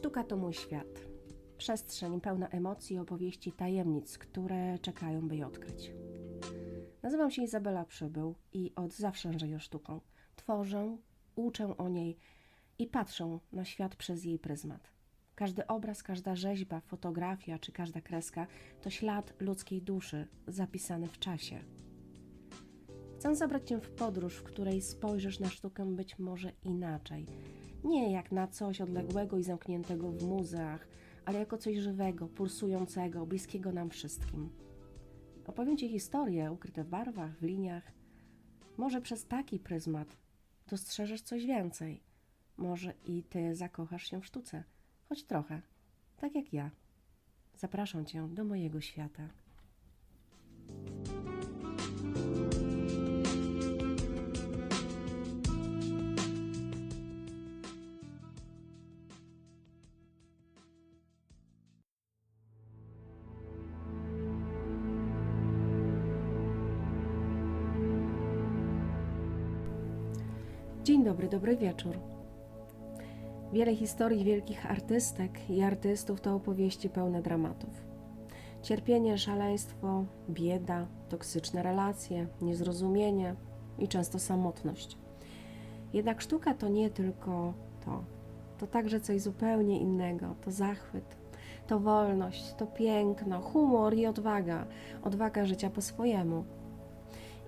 Sztuka to mój świat. Przestrzeń pełna emocji, opowieści, tajemnic, które czekają, by je odkryć. Nazywam się Izabela Przybył i od zawsze żyję sztuką. Tworzę, uczę o niej i patrzę na świat przez jej pryzmat. Każdy obraz, każda rzeźba, fotografia czy każda kreska to ślad ludzkiej duszy zapisany w czasie. Chcę zabrać Cię w podróż, w której spojrzysz na sztukę być może inaczej. Nie jak na coś odległego i zamkniętego w muzeach, ale jako coś żywego, pulsującego, bliskiego nam wszystkim. Opowiem Ci historie ukryte w barwach, w liniach. Może przez taki pryzmat dostrzeżesz coś więcej. Może i Ty zakochasz się w sztuce, choć trochę, tak jak ja. Zapraszam Cię do mojego świata. Dzień dobry, dobry wieczór. Wiele historii wielkich artystek i artystów to opowieści pełne dramatów. Cierpienie, szaleństwo, bieda, toksyczne relacje, niezrozumienie i często samotność. Jednak sztuka to nie tylko to. To także coś zupełnie innego. To zachwyt, to wolność, to piękno, humor i odwaga. Odwaga życia po swojemu.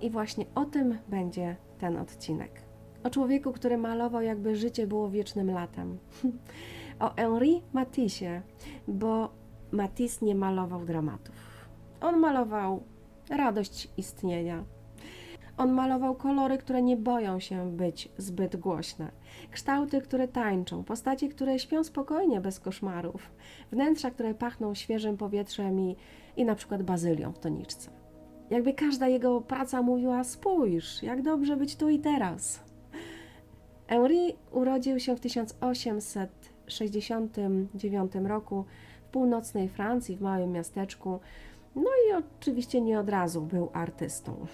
I właśnie o tym będzie ten odcinek. O człowieku, który malował, jakby życie było wiecznym latem. o Henri Matissie, bo Matisse nie malował dramatów. On malował radość istnienia. On malował kolory, które nie boją się być zbyt głośne, kształty, które tańczą, postacie, które śpią spokojnie bez koszmarów, wnętrza, które pachną świeżym powietrzem i, i na przykład bazylią w toniczce. Jakby każda jego praca mówiła: Spójrz, jak dobrze być tu i teraz. Henri urodził się w 1869 roku w północnej Francji, w małym miasteczku. No i oczywiście nie od razu był artystą.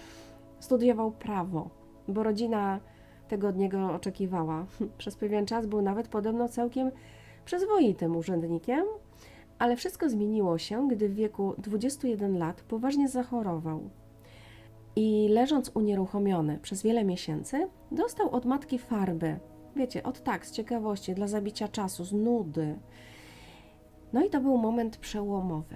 Studiował prawo, bo rodzina tego od niego oczekiwała. Przez pewien czas był nawet podobno całkiem przyzwoitym urzędnikiem, ale wszystko zmieniło się, gdy w wieku 21 lat poważnie zachorował. I leżąc unieruchomiony przez wiele miesięcy, dostał od matki farby. Wiecie, od tak, z ciekawości, dla zabicia czasu, z nudy. No i to był moment przełomowy.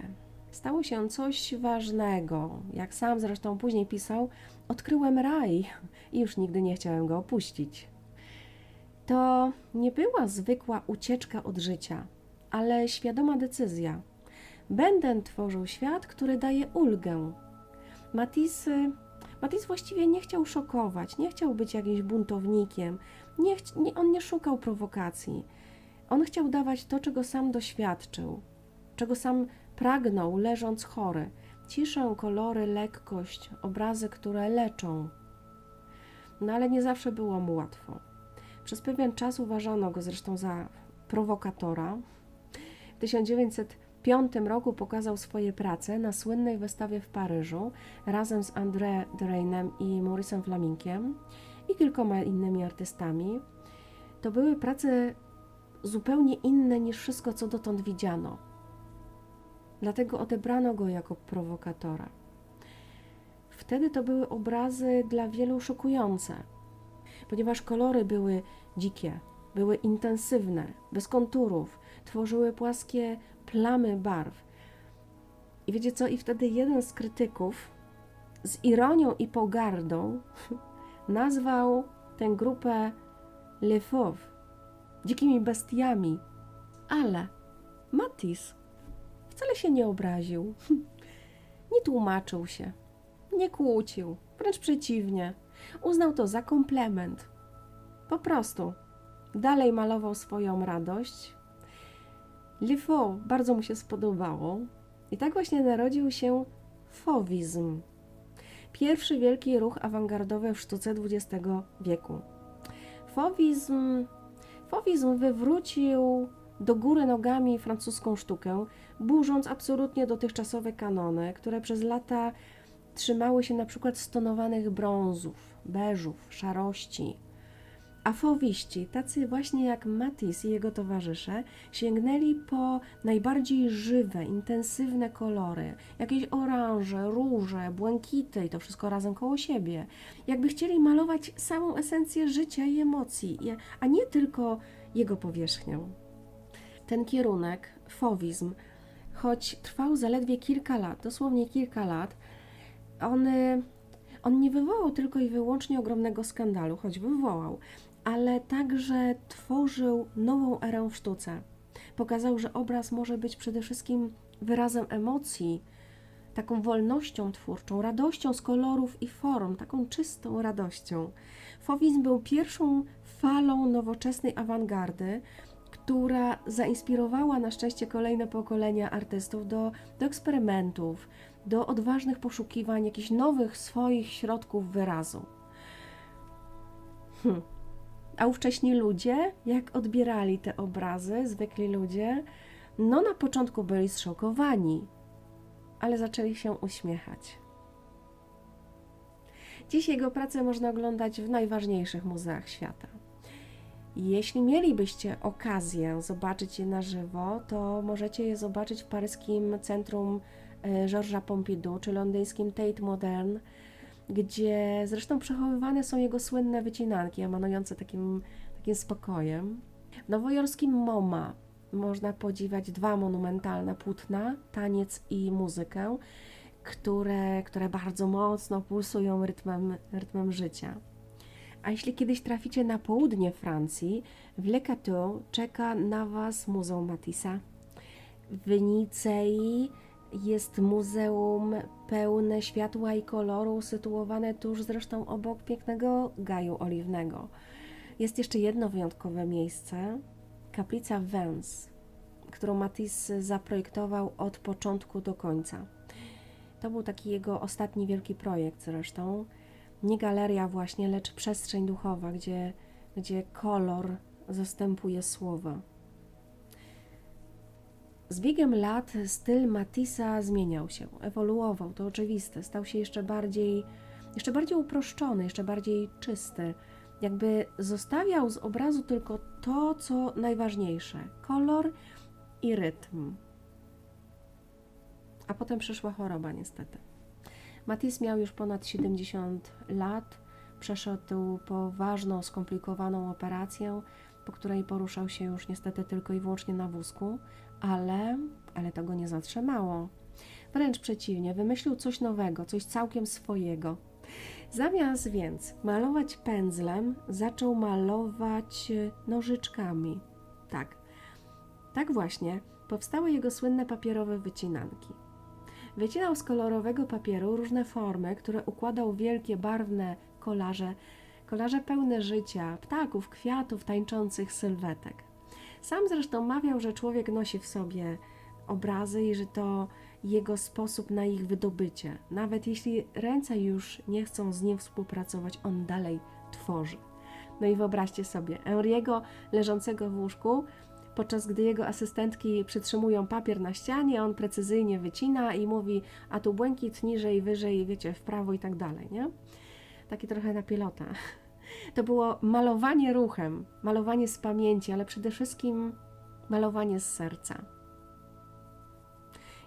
Stało się coś ważnego. Jak sam zresztą później pisał, odkryłem raj i już nigdy nie chciałem go opuścić. To nie była zwykła ucieczka od życia, ale świadoma decyzja. Będę tworzył świat, który daje ulgę. Matisse Matisse właściwie nie chciał szokować, nie chciał być jakimś buntownikiem, nie, nie, on nie szukał prowokacji. On chciał dawać to, czego sam doświadczył, czego sam pragnął, leżąc chory. Ciszę, kolory, lekkość, obrazy, które leczą. No ale nie zawsze było mu łatwo. Przez pewien czas uważano go zresztą za prowokatora. W 1905 roku pokazał swoje prace na słynnej wystawie w Paryżu razem z André Derainem i Mauricem Flaminkiem i kilkoma innymi artystami. To były prace zupełnie inne niż wszystko, co dotąd widziano. Dlatego odebrano go jako prowokatora. Wtedy to były obrazy dla wielu szokujące, ponieważ kolory były dzikie, były intensywne, bez konturów, tworzyły płaskie plamy barw. I wiecie co? I wtedy jeden z krytyków z ironią i pogardą nazwał tę grupę Le Fauve, dzikimi bestiami. Ale Matisse wcale się nie obraził, nie tłumaczył się, nie kłócił, wręcz przeciwnie. Uznał to za komplement. Po prostu dalej malował swoją radość. Fauve bardzo mu się spodobało i tak właśnie narodził się fowizm. Pierwszy wielki ruch awangardowy w sztuce XX wieku. Fowizm, fowizm wywrócił do góry nogami francuską sztukę, burząc absolutnie dotychczasowe kanony, które przez lata trzymały się na przykład stonowanych brązów, beżów, szarości. A fowiści, tacy właśnie jak Matisse i jego towarzysze, sięgnęli po najbardziej żywe, intensywne kolory, jakieś oranże, róże, błękity i to wszystko razem koło siebie. Jakby chcieli malować samą esencję życia i emocji, a nie tylko jego powierzchnią. Ten kierunek, fowizm, choć trwał zaledwie kilka lat, dosłownie kilka lat, on, on nie wywołał tylko i wyłącznie ogromnego skandalu, choć wywołał, ale także tworzył nową erę w sztuce. Pokazał, że obraz może być przede wszystkim wyrazem emocji, taką wolnością twórczą, radością z kolorów i form, taką czystą radością. Fowizm był pierwszą falą nowoczesnej awangardy, która zainspirowała na szczęście kolejne pokolenia artystów do, do eksperymentów, do odważnych poszukiwań jakichś nowych swoich środków wyrazu. Hm. A ówcześni ludzie, jak odbierali te obrazy, zwykli ludzie, no na początku byli zszokowani, ale zaczęli się uśmiechać. Dziś jego pracę można oglądać w najważniejszych muzeach świata. Jeśli mielibyście okazję zobaczyć je na żywo, to możecie je zobaczyć w paryskim centrum e, Georgesa Pompidou czy londyńskim Tate Modern, gdzie zresztą przechowywane są jego słynne wycinanki, emanujące takim, takim spokojem. W nowojorskim MoMA można podziwiać dwa monumentalne płótna, taniec i muzykę, które, które bardzo mocno pulsują rytmem, rytmem życia. A jeśli kiedyś traficie na południe Francji, w Le Cateau czeka na Was Muzeum Matissa. W Nicei jest muzeum pełne światła i koloru, sytuowane tuż zresztą obok pięknego gaju oliwnego. Jest jeszcze jedno wyjątkowe miejsce, kaplica Vence, którą Matisse zaprojektował od początku do końca. To był taki jego ostatni wielki projekt zresztą nie galeria właśnie, lecz przestrzeń duchowa, gdzie, gdzie kolor zastępuje słowa. Z biegiem lat styl Matissa zmieniał się, ewoluował, to oczywiste, stał się jeszcze bardziej, jeszcze bardziej uproszczony, jeszcze bardziej czysty. Jakby zostawiał z obrazu tylko to, co najważniejsze kolor i rytm. A potem przyszła choroba, niestety. Matisse miał już ponad 70 lat, przeszedł poważną, skomplikowaną operację, po której poruszał się już niestety tylko i wyłącznie na wózku, ale, ale to go nie zatrzymało. Wręcz przeciwnie, wymyślił coś nowego, coś całkiem swojego. Zamiast więc malować pędzlem, zaczął malować nożyczkami. Tak, tak właśnie powstały jego słynne papierowe wycinanki. Wycinał z kolorowego papieru różne formy, które układał wielkie, barwne kolarze, kolarze pełne życia, ptaków, kwiatów, tańczących sylwetek. Sam zresztą mawiał, że człowiek nosi w sobie obrazy i że to jego sposób na ich wydobycie. Nawet jeśli ręce już nie chcą z nim współpracować, on dalej tworzy. No i wyobraźcie sobie, Enriego leżącego w łóżku podczas gdy jego asystentki przytrzymują papier na ścianie, on precyzyjnie wycina i mówi, a tu błękit niżej, wyżej, wiecie, w prawo i tak dalej, nie? Taki trochę na pilota. To było malowanie ruchem, malowanie z pamięci, ale przede wszystkim malowanie z serca.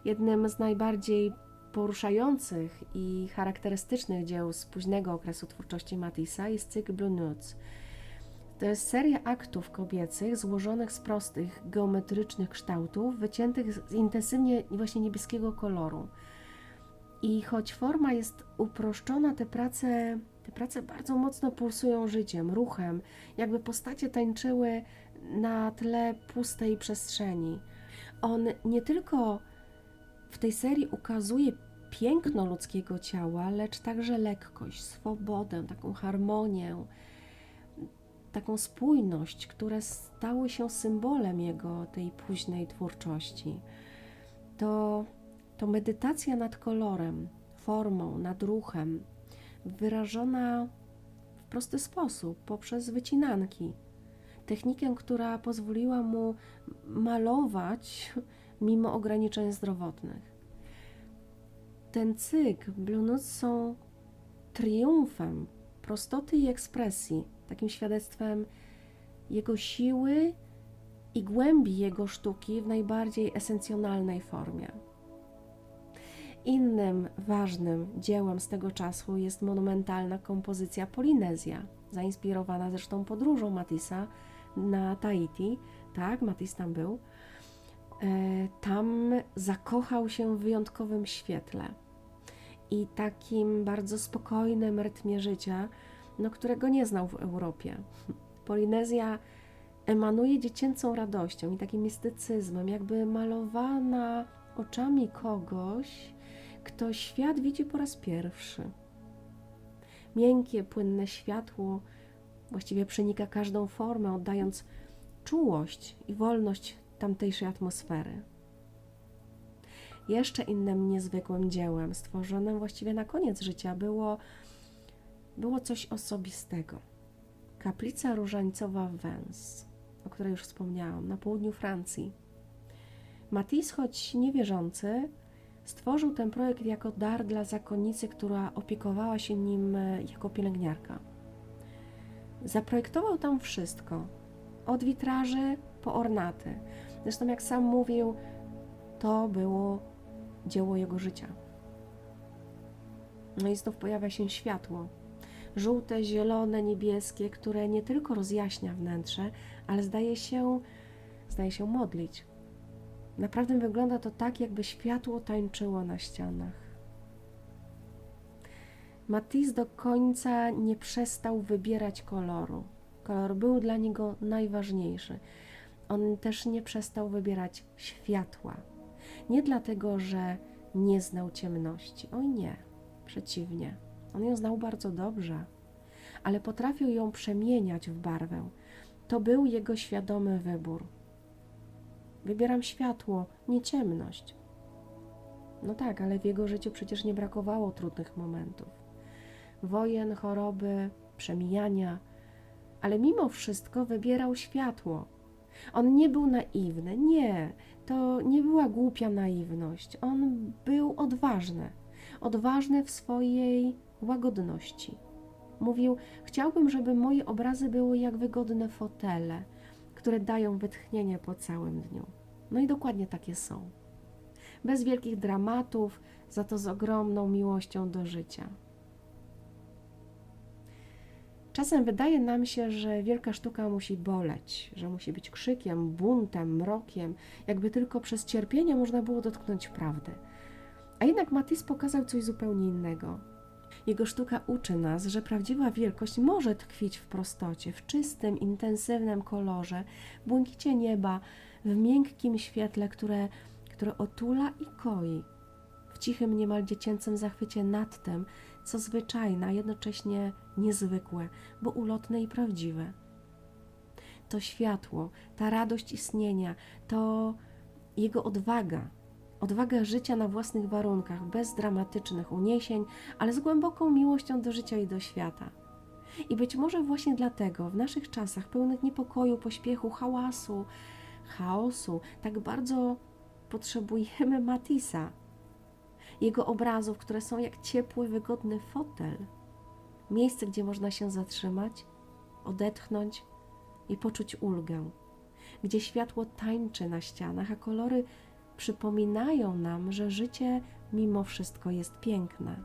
Jednym z najbardziej poruszających i charakterystycznych dzieł z późnego okresu twórczości Matissa jest cykl Blue Notes – to jest seria aktów kobiecych złożonych z prostych, geometrycznych kształtów, wyciętych z intensywnie właśnie niebieskiego koloru. I choć forma jest uproszczona, te prace, te prace bardzo mocno pulsują życiem, ruchem, jakby postacie tańczyły na tle pustej przestrzeni. On nie tylko w tej serii ukazuje piękno ludzkiego ciała, lecz także lekkość, swobodę, taką harmonię, taką spójność, które stały się symbolem jego tej późnej twórczości. To, to medytacja nad kolorem, formą, nad ruchem, wyrażona w prosty sposób poprzez wycinanki. Technikę, która pozwoliła mu malować mimo ograniczeń zdrowotnych. Ten cykl Blue Notes są triumfem prostoty i ekspresji, takim świadectwem jego siły i głębi jego sztuki w najbardziej esencjonalnej formie. Innym ważnym dziełem z tego czasu jest monumentalna kompozycja Polinezja, zainspirowana zresztą podróżą Matissa na Tahiti. Tak, Matisse tam był. E, tam zakochał się w wyjątkowym świetle i takim bardzo spokojnym rytmie życia, no, którego nie znał w Europie. Polinezja emanuje dziecięcą radością i takim mistycyzmem, jakby malowana oczami kogoś, kto świat widzi po raz pierwszy. Miękkie, płynne światło właściwie przenika każdą formę, oddając czułość i wolność tamtejszej atmosfery. Jeszcze innym niezwykłym dziełem, stworzonym właściwie na koniec życia, było, było coś osobistego. Kaplica różańcowa w Vence, o której już wspomniałam, na południu Francji. Matisse, choć niewierzący, stworzył ten projekt jako dar dla zakonnicy, która opiekowała się nim e, jako pielęgniarka. Zaprojektował tam wszystko, od witraży po ornaty. Zresztą, jak sam mówił, to było dzieło jego życia. No i znów pojawia się światło. Żółte, zielone, niebieskie, które nie tylko rozjaśnia wnętrze, ale zdaje się, zdaje się modlić. Naprawdę wygląda to tak, jakby światło tańczyło na ścianach. Matisse do końca nie przestał wybierać koloru. Kolor był dla niego najważniejszy. On też nie przestał wybierać światła. Nie dlatego, że nie znał ciemności. Oj nie, przeciwnie. On ją znał bardzo dobrze, ale potrafił ją przemieniać w barwę. To był jego świadomy wybór. Wybieram światło, nie ciemność. No tak, ale w jego życiu przecież nie brakowało trudnych momentów. Wojen, choroby, przemijania, ale mimo wszystko wybierał światło. On nie był naiwny, nie, to nie była głupia naiwność. On był odważny, odważny w swojej łagodności. Mówił: Chciałbym, żeby moje obrazy były jak wygodne fotele, które dają wytchnienie po całym dniu. No i dokładnie takie są. Bez wielkich dramatów, za to z ogromną miłością do życia. Czasem wydaje nam się, że wielka sztuka musi boleć, że musi być krzykiem, buntem, mrokiem, jakby tylko przez cierpienie można było dotknąć prawdy. A jednak Matisse pokazał coś zupełnie innego. Jego sztuka uczy nas, że prawdziwa wielkość może tkwić w prostocie, w czystym, intensywnym kolorze, błękicie nieba, w miękkim świetle, które, które otula i koi, w cichym, niemal dziecięcym zachwycie nad tym, co zwyczajne, a jednocześnie niezwykłe, bo ulotne i prawdziwe. To światło, ta radość istnienia, to jego odwaga, odwaga życia na własnych warunkach, bez dramatycznych uniesień, ale z głęboką miłością do życia i do świata. I być może właśnie dlatego w naszych czasach pełnych niepokoju, pośpiechu, hałasu, chaosu, tak bardzo potrzebujemy Matisa, jego obrazów, które są jak ciepły, wygodny fotel. Miejsce, gdzie można się zatrzymać, odetchnąć i poczuć ulgę, gdzie światło tańczy na ścianach, a kolory przypominają nam, że życie mimo wszystko jest piękne.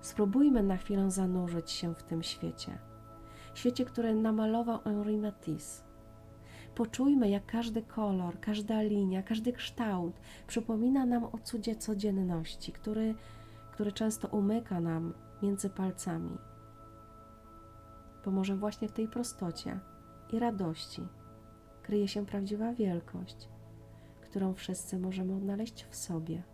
Spróbujmy na chwilę zanurzyć się w tym świecie. Świecie, który namalował Henri Matisse Poczujmy, jak każdy kolor, każda linia, każdy kształt przypomina nam o cudzie codzienności, który, który często umyka nam między palcami. Bo może właśnie w tej prostocie i radości kryje się prawdziwa wielkość, którą wszyscy możemy odnaleźć w sobie.